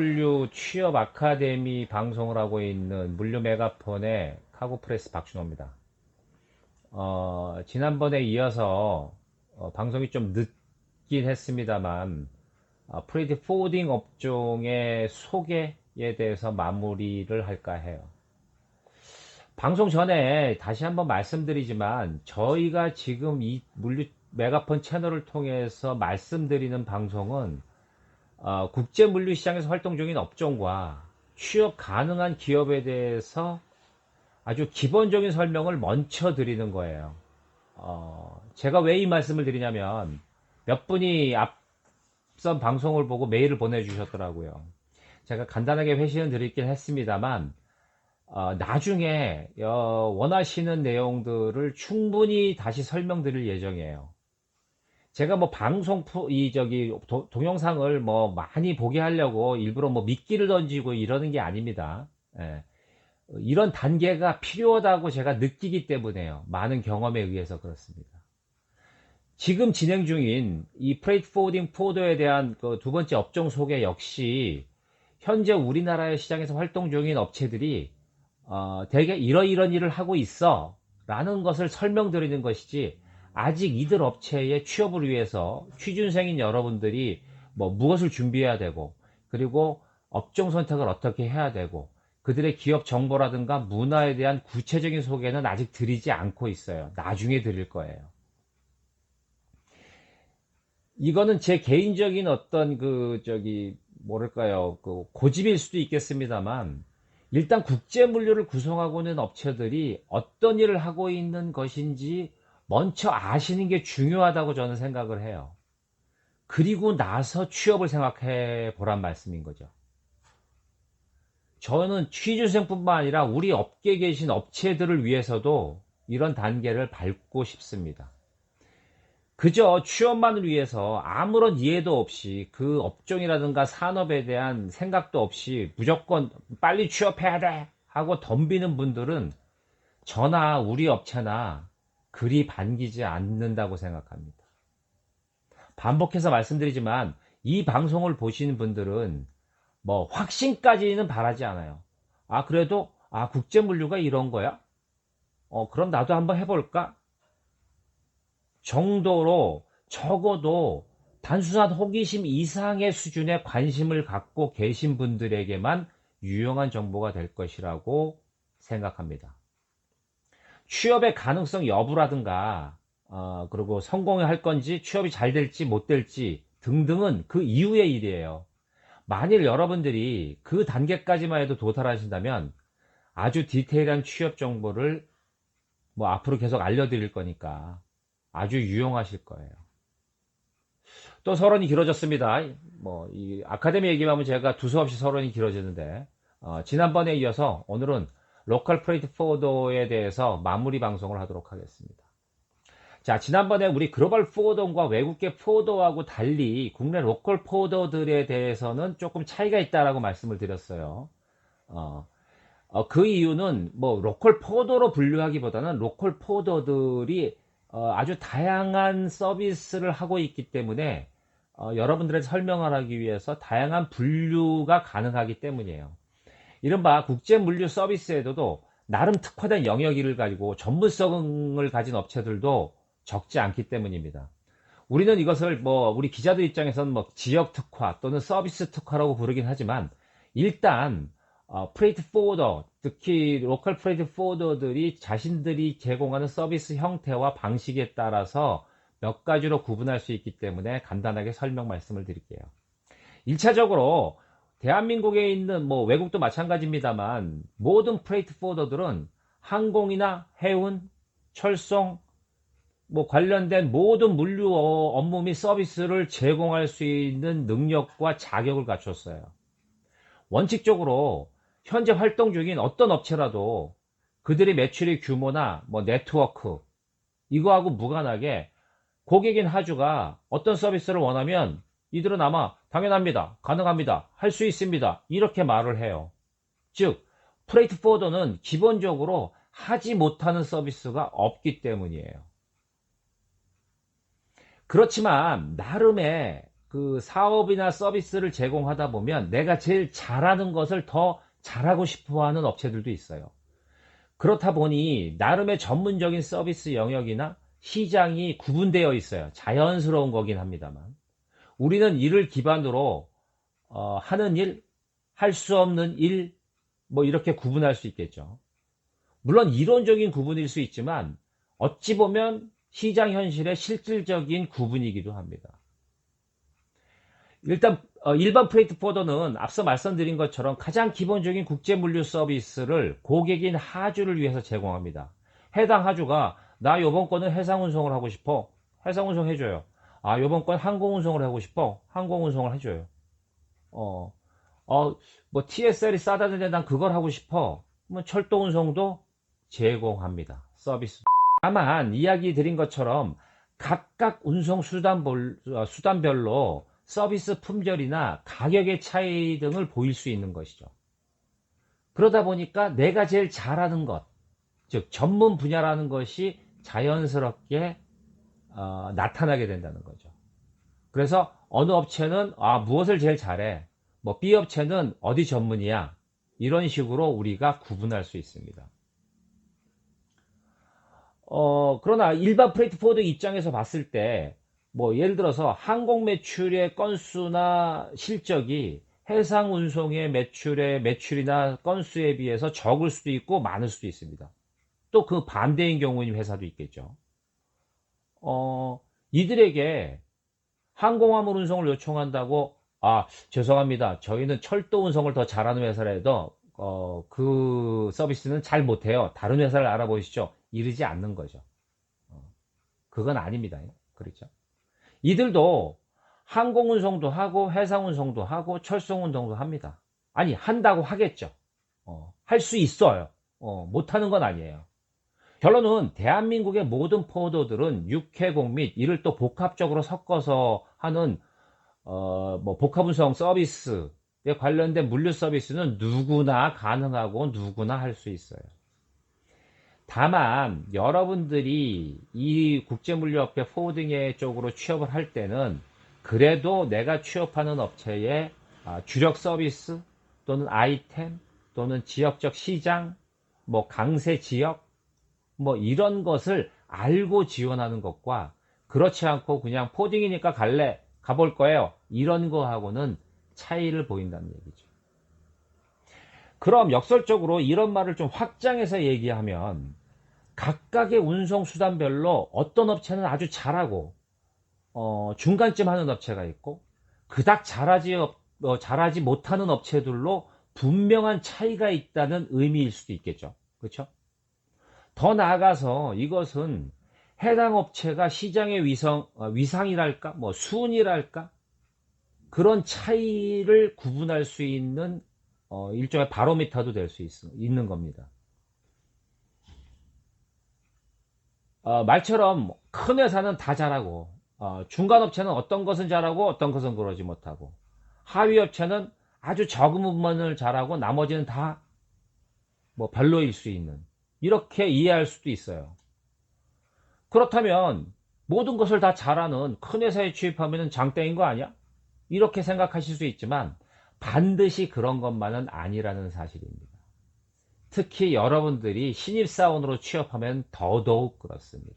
국제물류 취업 아카데미 방송을 하고 있는 물류 메가폰의 카고프레스 박준호입니다. 어, 지난번에 이어서 어, 방송이 좀 늦긴 했습니다만 어, 프레이드 포딩 업종의 소개에 대해서 마무리를 할까 해요. 방송 전에 다시 한번 말씀드리지만 저희가 지금 이 물류 메가폰 채널을 통해서 말씀드리는 방송은 어, 국제 물류 시장에서 활동 중인 업종과 취업 가능한 기업에 대해서 아주 기본적인 설명을 먼저 드리는 거예요. 어, 제가 왜 이 말씀을 드리냐면 몇 분이 앞선 방송을 보고 메일을 보내주셨더라고요. 제가 간단하게 회신을 드리긴 했습니다만 어, 나중에 어, 원하시는 내용들을 충분히 다시 설명드릴 예정이에요. 제가 뭐 방송 이 저기 도, 동영상을 뭐 많이 보게 하려고 일부러 뭐 미끼를 던지고 이러는 게 아닙니다. 예. 이런 단계가 필요하다고 제가 느끼기 때문에요. 많은 경험에 의해서 그렇습니다. 지금 진행 중인 이 프레이트 포워딩 포더에 대한 그 두 번째 업종 소개 역시 현재 우리나라의 시장에서 활동 중인 업체들이 어, 대개 이러이런 일을 하고 있어 라는 것을 설명드리는 것이지 아직 이들 업체의 취업을 위해서 취준생인 여러분들이 뭐 무엇을 준비해야 되고 그리고 업종 선택을 어떻게 해야 되고 그들의 기업 정보라든가 문화에 대한 구체적인 소개는 아직 드리지 않고 있어요. 나중에 드릴 거예요. 이거는 제 개인적인 어떤 그 저기 뭐랄까요 그 고집일 수도 있겠습니다만 일단 국제 물류를 구성하고 있는 업체들이 어떤 일을 하고 있는 것인지 먼저 아시는 게 중요하다고 저는 생각을 해요. 그리고 나서 취업을 생각해 보란 말씀인 거죠. 저는 취준생뿐만 아니라 우리 업계에 계신 업체들을 위해서도 이런 단계를 밟고 싶습니다. 그저 취업만을 위해서 아무런 이해도 없이 그 업종이라든가 산업에 대한 생각도 없이 무조건 빨리 취업해야 돼 하고 덤비는 분들은 저나 우리 업체나 그리 반기지 않는다고 생각합니다. 반복해서 말씀드리지만 이 방송을 보시는 분들은 뭐 확신까지는 바라지 않아요. 아 그래도 아 국제 물류가 이런 거야? 어 그럼 나도 한번 해볼까? 정도로 적어도 단순한 호기심 이상의 수준의 관심을 갖고 계신 분들에게만 유용한 정보가 될 것이라고 생각합니다. 취업의 가능성 여부라든가 어, 그리고 성공할 건지 취업이 잘 될지 못 될지 등등은 그 이후의 일이에요. 만일 여러분들이 그 단계까지만 해도 도달하신다면 아주 디테일한 취업 정보를 뭐 앞으로 계속 알려드릴 거니까 아주 유용하실 거예요. 또 서론이 길어졌습니다. 뭐, 이 아카데미 얘기만 하면 제가 두서없이 서론이 길어지는데, 어, 지난번에 이어서 오늘은 로컬 프레이트 포워더에 대해서 마무리 방송을 하도록 하겠습니다. 자, 지난번에 우리 글로벌 포워더과 외국계 포워더하고 달리 국내 로컬 포워더들에 대해서는 조금 차이가 있다라고 말씀을 드렸어요. 어, 어, 그 이유는 뭐 로컬 포워더로 분류하기보다는 로컬 포워더들이 어, 아주 다양한 서비스를 하고 있기 때문에 어, 여러분들의 설명을 하기 위해서 다양한 분류가 가능하기 때문이에요. 이른바 국제 물류 서비스에도 나름 특화된 영역을 가지고 전문성을 가진 업체들도 적지 않기 때문입니다. 우리는 이것을 뭐 우리 기자들 입장에서는 뭐 지역 특화 또는 서비스 특화라고 부르긴 하지만 일단 어, 프레이트 포워더 특히 로컬 프레이트 포워더들이 자신들이 제공하는 서비스 형태와 방식에 따라서 몇 가지로 구분할 수 있기 때문에 간단하게 설명 말씀을 드릴게요. 1차적으로 대한민국에 있는 뭐 외국도 마찬가지입니다만 모든 프레이트 포더들은 항공이나 해운, 철송 뭐 관련된 모든 물류 업무 및 서비스를 제공할 수 있는 능력과 자격을 갖췄어요. 원칙적으로 현재 활동 중인 어떤 업체라도 그들의 매출의 규모나 뭐 네트워크 이거하고 무관하게 고객인 하주가 어떤 서비스를 원하면 이들은 아마 당연합니다. 가능합니다. 할 수 있습니다. 이렇게 말을 해요. 즉, 프레이트 포더는 기본적으로 하지 못하는 서비스가 없기 때문이에요. 그렇지만 나름의 그 사업이나 서비스를 제공하다 보면 내가 제일 잘하는 것을 더 잘하고 싶어 하는 업체들도 있어요. 그렇다 보니 나름의 전문적인 서비스 영역이나 시장이 구분되어 있어요. 자연스러운 거긴 합니다만. 우리는 이를 기반으로 어, 하는 일, 할 수 없는 일, 뭐 이렇게 구분할 수 있겠죠. 물론 이론적인 구분일 수 있지만 어찌 보면 시장 현실의 실질적인 구분이기도 합니다. 일단 어, 일반 프레이트 포더는 앞서 말씀드린 것처럼 가장 기본적인 국제 물류 서비스를 고객인 하주를 위해서 제공합니다. 해당 하주가 나 요번 건은 해상 운송을 하고 싶어. 해상 운송 해줘요. 아 요번 건 항공 운송을 하고 싶어. 항공 운송을 해줘요. 어, 어, 뭐 TSL이 싸다는데 난 그걸 하고 싶어. 뭐 철도 운송도 제공합니다. 서비스. 다만 이야기 드린 것처럼 각각 운송 어, 수단별로 서비스 품절이나 가격의 차이 등을 보일 수 있는 것이죠. 그러다 보니까 내가 제일 잘하는 것, 즉 전문 분야라는 것이 자연스럽게 어, 나타나게 된다는 거죠. 그래서 어느 업체는 아 무엇을 제일 잘해, 뭐 B 업체는 어디 전문이야 이런 식으로 우리가 구분할 수 있습니다. 어, 그러나 일반 프레이트 포드 입장에서 봤을 때, 뭐, 예를 들어서 항공 매출의 건수나 실적이 해상 운송의 매출의 매출이나 건수에 비해서 적을 수도 있고 많을 수도 있습니다. 또 그 반대인 경우인 회사도 있겠죠. 어, 이들에게 항공화물 운송을 요청한다고, 아, 죄송합니다. 저희는 철도 운송을 더 잘하는 회사라도, 어, 그 서비스는 잘 못해요. 다른 회사를 알아보시죠. 이르지 않는 거죠. 어, 그건 아닙니다. 그렇죠? 이들도 항공 운송도 하고 해상 운송도 하고 철송 운송도 합니다. 아니 한다고 하겠죠. 어, 할 수 있어요. 어, 못하는 건 아니에요. 결론은 대한민국의 모든 포도들은 육해공 및 이를 또 복합적으로 섞어서 하는 어, 뭐 복합운송 서비스에 관련된 물류 서비스는 누구나 가능하고 누구나 할 수 있어요. 다만 여러분들이 이 국제물류업계 포워딩의 쪽으로 취업을 할 때는 그래도 내가 취업하는 업체의 아, 주력 서비스 또는 아이템 또는 지역적 시장 뭐 강세 지역 뭐 이런 것을 알고 지원하는 것과 그렇지 않고 그냥 포딩이니까 갈래 가볼 거예요 이런 거하고는 차이를 보인다는 얘기죠. 그럼 역설적으로 이런 말을 좀 확장해서 얘기하면 각각의 운송 수단별로 어떤 업체는 아주 잘하고 어, 중간쯤 하는 업체가 있고 그닥 잘하지 어, 잘하지 못하는 업체들로 분명한 차이가 있다는 의미일 수도 있겠죠. 그렇죠? 더 나아가서 이것은 해당 업체가 시장의 위성, 어, 위상이랄까, 뭐 순이랄까 그런 차이를 구분할 수 있는 어, 일종의 바로미터도 될 수 있는 겁니다. 어, 말처럼 큰 회사는 다 잘하고 어, 중간 업체는 어떤 것은 잘하고 어떤 것은 그러지 못하고 하위 업체는 아주 적은 부분을 잘하고 나머지는 다 뭐 별로일 수 있는 이렇게 이해할 수도 있어요. 그렇다면 모든 것을 다 잘하는 큰 회사에 취업하면 장땡인 거 아니야? 이렇게 생각하실 수 있지만 반드시 그런 것만은 아니라는 사실입니다. 특히 여러분들이 신입사원으로 취업하면 더더욱 그렇습니다.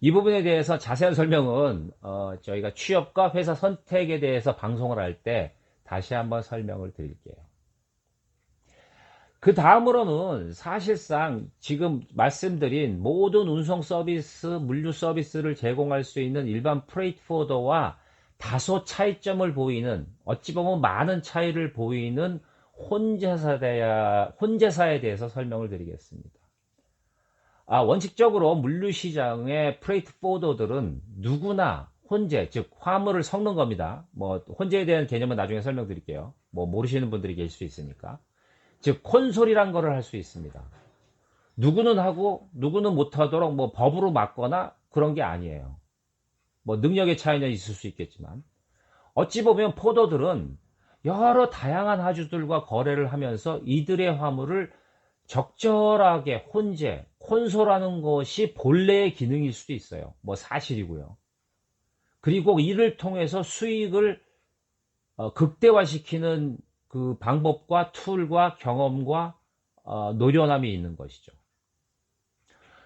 이 부분에 대해서 자세한 설명은 어, 저희가 취업과 회사 선택에 대해서 방송을 할 때 다시 한번 설명을 드릴게요. 그 다음으로는 사실상 지금 말씀드린 모든 운송 서비스, 물류 서비스를 제공할 수 있는 일반 프레이트 포더와 다소 차이점을 보이는 어찌 보면 많은 차이를 보이는 혼재사에, 혼재사에 대해서 설명을 드리겠습니다. 아, 원칙적으로 물류 시장의 프레이트 포더들은 누구나 혼재, 즉 화물을 섞는 겁니다. 뭐 혼재에 대한 개념은 나중에 설명드릴게요. 뭐 모르시는 분들이 계실 수 있으니까. 즉 콘솔이란 거를 할 수 있습니다. 누구는 하고 누구는 못하도록 뭐 법으로 막거나 그런 게 아니에요. 뭐 능력의 차이는 있을 수 있겠지만 어찌 보면 포더들은 여러 다양한 하주들과 거래를 하면서 이들의 화물을 적절하게 혼재, 혼소라는 것이 본래의 기능일 수도 있어요. 뭐 사실이고요. 그리고 이를 통해서 수익을 어, 극대화시키는 그 방법과 툴과 경험과 어, 노련함이 있는 것이죠.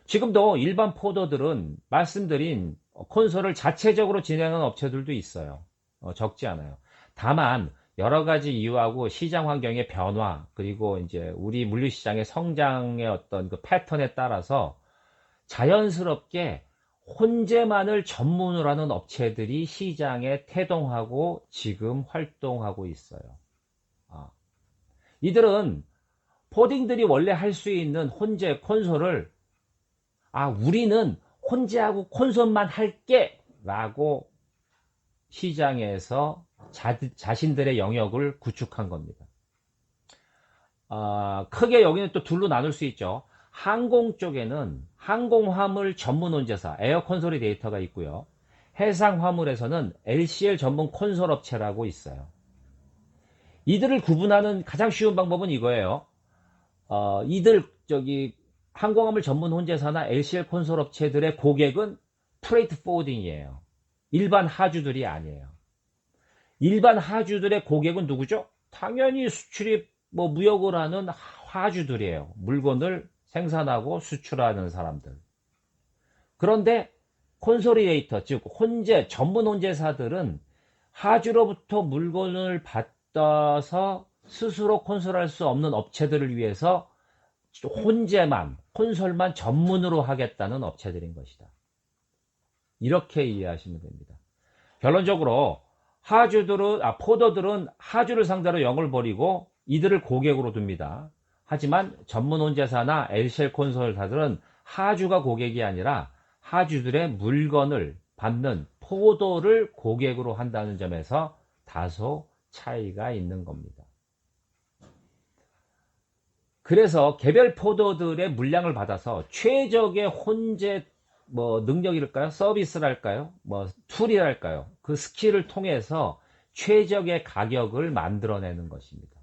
지금도 일반 포더들은 말씀드린 콘솔을 자체적으로 진행하는 업체들도 있어요. 어, 적지 않아요. 다만 여러 가지 이유하고 시장 환경의 변화 그리고 이제 우리 물류 시장의 성장의 어떤 그 패턴에 따라서 자연스럽게 혼재만을 전문으로 하는 업체들이 시장에 태동하고 지금 활동하고 있어요. 아. 이들은 포딩들이 원래 할 수 있는 혼재 콘솔을 아 우리는 혼재하고 콘솔만 할게 라고 시장에서 자, 신들의 영역을 구축한 겁니다. 아, 크게 여기는 또 둘로 나눌 수 있죠. 항공 쪽에는 항공 화물 전문 혼재사 에어 콘솔리데이터가 있고요. 해상 화물에서는 LCL 전문 콘솔 업체라고 있어요. 이들을 구분하는 가장 쉬운 방법은 이거예요. 어, 이들 저기 항공화물 전문 혼재사나 LCL 콘솔 업체들의 고객은 프레이트 포워딩이에요. 일반 하주들이 아니에요. 일반 하주들의 고객은 누구죠? 당연히 수출입 뭐 무역을 하는 하주들이에요. 물건을 생산하고 수출하는 사람들. 그런데 콘솔리에이터, 즉 혼재, 전문 혼재사들은 하주로부터 물건을 받 아서 스스로 콘솔할 수 없는 업체들을 위해서 혼재만, 콘솔만 전문으로 하겠다는 업체들인 것이다. 이렇게 이해하시면 됩니다. 결론적으로 하주들은, 아, 포더들은 하주를 상대로 영을 버리고 이들을 고객으로 둡니다. 하지만 전문 혼재사나 LCL 콘솔사들은 하주가 고객이 아니라 하주들의 물건을 받는 포도를 고객으로 한다는 점에서 다소 차이가 있는 겁니다. 그래서 개별 포도들의 물량을 받아서 최적의 혼재 뭐 능력이랄까요? 서비스랄까요? 뭐 툴이랄까요? 그 스킬을 통해서 최적의 가격을 만들어내는 것입니다.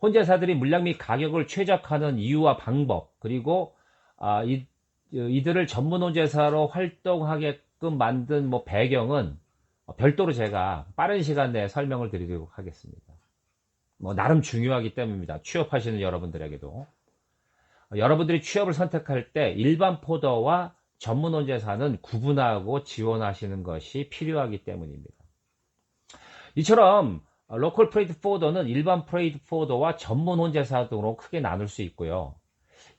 혼재사들이 물량 및 가격을 최적화하는 이유와 방법 그리고 아, 이, 이들을 전문 혼재사로 활동하게끔 만든 뭐 배경은 별도로 제가 빠른 시간 내에 설명을 드리도록 하겠습니다. 뭐 나름 중요하기 때문입니다. 취업하시는 여러분들에게도 여러분들이 취업을 선택할 때 일반 포더와 전문 혼재사는 구분하고 지원하시는 것이 필요하기 때문입니다. 이처럼 로컬 프레이드 포더는 일반 프레이드 포더와 전문 혼재사 등으로 크게 나눌 수 있고요.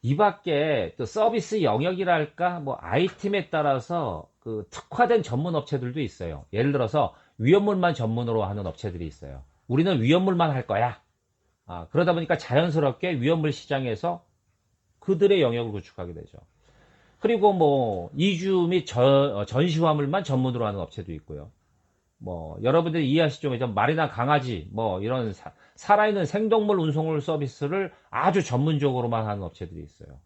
이 밖에 또 서비스 영역이랄까 뭐 아이템에 따라서 그 특화된 전문 업체들도 있어요. 예를 들어서 위험물만 전문으로 하는 업체들이 있어요. 우리는 위험물만 할 거야. 아, 그러다 보니까 자연스럽게 위험물 시장에서 그들의 영역을 구축하게 되죠. 그리고 뭐 이주 및 어, 전시화물만 전문으로 하는 업체도 있고요. 뭐 여러분들이 이해하시죠? 말이나 강아지 뭐 이런 사, 살아있는 생동물 운송물 서비스를 아주 전문적으로만 하는 업체들이 있어요.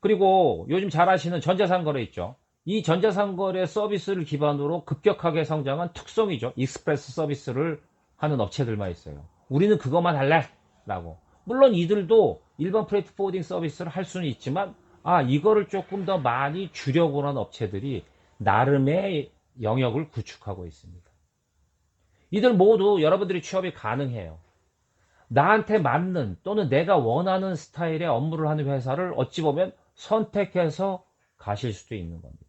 그리고 요즘 잘 아시는 전자상거래 있죠. 이 전자상거래 서비스를 기반으로 급격하게 성장한 특성이죠. 익스프레스 서비스를 하는 업체들만 있어요. 우리는 그것만 할래? 라고. 물론 이들도 일반 프레이트 포워딩 서비스를 할 수는 있지만 아 이거를 조금 더 많이 주려고 하는 업체들이 나름의 영역을 구축하고 있습니다. 이들 모두 여러분들이 취업이 가능해요. 나한테 맞는 또는 내가 원하는 스타일의 업무를 하는 회사를 어찌 보면 선택해서 가실 수도 있는 겁니다.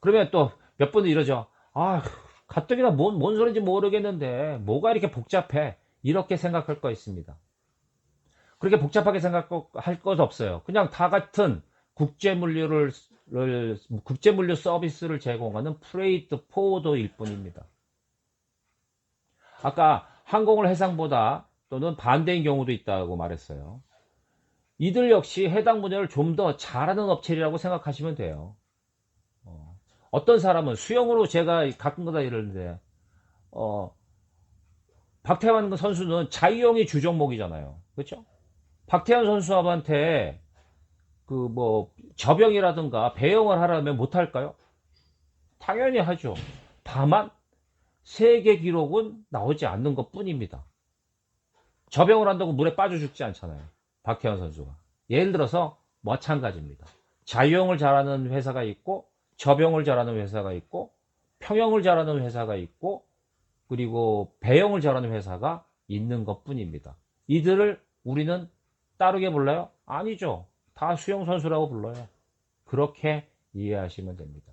그러면 또 몇 분은 이러죠. 아, 가뜩이나 뭔, 뭔 소리인지 모르겠는데 뭐가 이렇게 복잡해. 이렇게 생각할 거 있습니다. 그렇게 복잡하게 생각할 것 없어요. 그냥 다 같은 국제물류를 국제물류 서비스를 제공하는 프레이트 포워더일 뿐입니다. 아까 항공을 해상보다 또는 반대인 경우도 있다고 말했어요. 이들 역시 해당 분야를 좀 더 잘하는 업체라고 생각하시면 돼요. 어, 떤 사람은 수영으로 제가 가끔가다 이러는데 어, 박태환 선수는 자유형이 주종목이잖아요. 그렇죠? 박태환 선수한테 그뭐 저병이라든가 배영을 하라면 못할까요? 당연히 하죠. 다만 세계 기록은 나오지 않는 것 뿐입니다. 저병을 한다고 물에 빠져 죽지 않잖아요. 박태환 선수가. 예를 들어서 마찬가지입니다. 자유형을 잘하는 회사가 있고 저병을 잘하는 회사가 있고 평형을 잘하는 회사가 있고 그리고 배영을 잘하는 회사가 있는 것 뿐입니다. 이들을 우리는 따르게 불러요? 아니죠. 다 수영 선수라고 불러요. 그렇게 이해하시면 됩니다.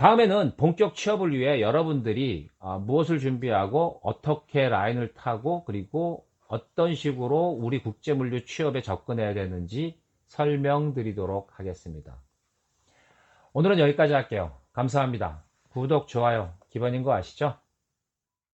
다음에는 본격 취업을 위해 여러분들이 아, 무엇을 준비하고 어떻게 라인을 타고 그리고 어떤 식으로 우리 국제물류 취업에 접근해야 되는지 설명드리도록 하겠습니다. 오늘은 여기까지 할게요. 감사합니다. 구독, 좋아요, 기본인 거 아시죠?